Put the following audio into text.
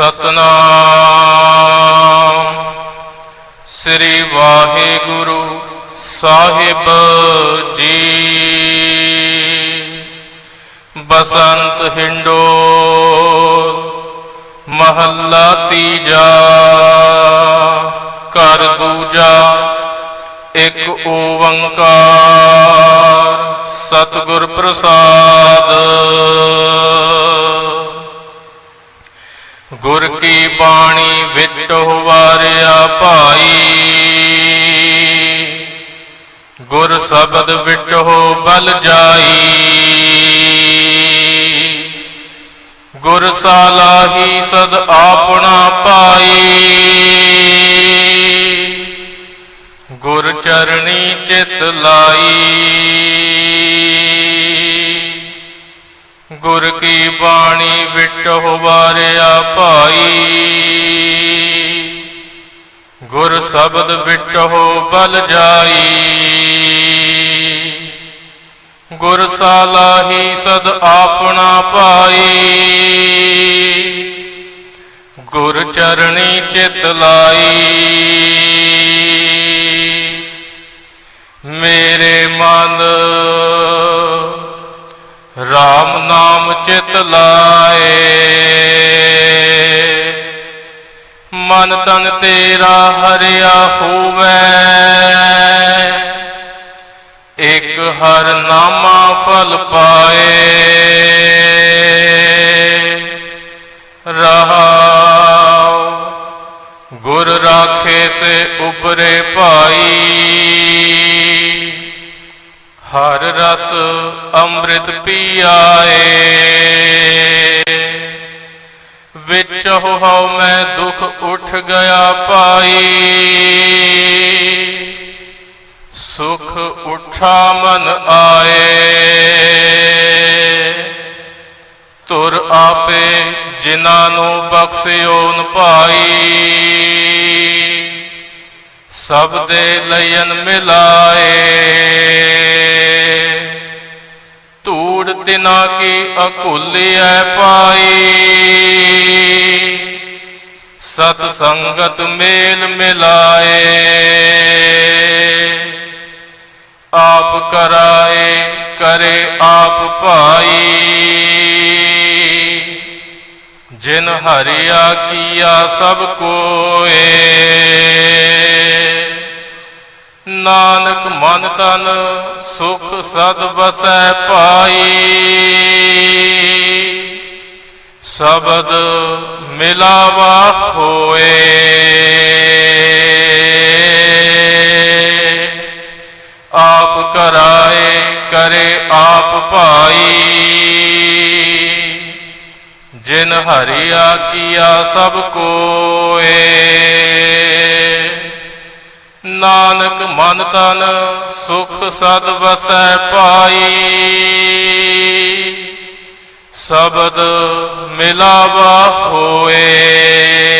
ਸਤਨਾਮ। ਸ੍ਰੀ ਵਾਹਿਗੁਰੂ ਸਾਹਿਬ ਜੀ। ਬਸੰਤ ਹਿੰਡੋ, ਮਹੱਲਾ ਤੀਜਾ। ਕਰ ਦੂਜਾ, ਇੱਕ ਓੰਕਾਰ। ਸਤਿਗੁਰ ਪ੍ਰਸਾਦ। ਗੁਰ ਕੀ ਬਾਣੀ ਵਿੱਚ ਵਾਰਿਆ ਭਾਈ। ਗੁਰ ਸ਼ਬਦ ਵਿੱਚ ਬਲ ਜਾਈ। ਗੁਰ ਸਾਲਾਹੀ ਸਦ ਆਪਣਾ ਪਾਈ ਗੁਰ ਚਰਣੀ ਚਿਤ ਲਾਈ। ਗੁਰ ਕੀ ਬਾਣੀ ਵਿਟ ਵਾਰਿਆ ਭਾਈ। ਗੁਰ ਸ਼ਬਦ ਵਿਟ ਬਲ ਜਾਈ। ਗੁਰ ਸਾਲਾਹੀ ਸਦ ਆਪਣਾ ਪਾਈ ਗੁਰ ਚਰਣੀ ਚਿਤ ਲਾਈ। ਨਾਮ ਚਿਤ ਲਾਏ। ਮਨ ਤਨ ਤੇਰਾ ਹਰਿਆ ਹੋਵੇ। ਇਕ ਹਰ ਨਾਮਾ ਫਲ ਪਾਏ। ਰਹਾਉ। ਗੁਰ ਰਾਖੇ ਸੇ ਉਬਰੇ ਭਾਈ। ਹਰ ਰਸ ਅੰਮ੍ਰਿਤ ਪੀਆਏ। ਵਿੱਚ ਹਉ ਮੈਂ ਦੁਖ ਉਠ ਗਿਆ ਪਾਈ। ਸੁਖ ਉਠਾ ਮਨ ਆਏ। ਤੁਰ ਆਪੇ ਜਿਨ੍ਹਾਂ ਨੂੰ ਬਖਸ਼ਿਓ ਨ ਭਾਈ ਸਭ ਦੇ ਲਯਨ ਮਿਲਾਏ। ਧੂੜ ਤਿਨਾ ਕੀ ਅਕੁਲਿਐ ਪਾਈ। ਸਤ ਸੰਗਤ ਮੇਲ ਮਿਲਾਏ। ਆਪ ਕਰਾਏ, ਕਰੇ ਆਪ ਭਾਈ। ਜਿਨ ਹਰਿਆ ਕੀਆ ਸਭ ਕੋਏ। ਨਾਨਕ ਮਨ ਤਨ ਸੁਖ ਸਦ ਵਸੈ ਪਾਈ। ਸ਼ਬਦ ਮਿਲਾਵਾ ਹੋਏ। ਆਪ ਕਰਾਏ ਕਰੇ ਆਪ ਭਾਈ। ਜਿਨ ਹਰਿਆ ਕੀਆ ਸਭ ਕੋਏ। ਨਾਨਕ ਮਨ ਤਨ ਸੁਖ ਸਦ ਵਸੈ ਪਾਈ ਸ਼ਬਦ ਮਿਲਾਵਾ ਹੋਏ।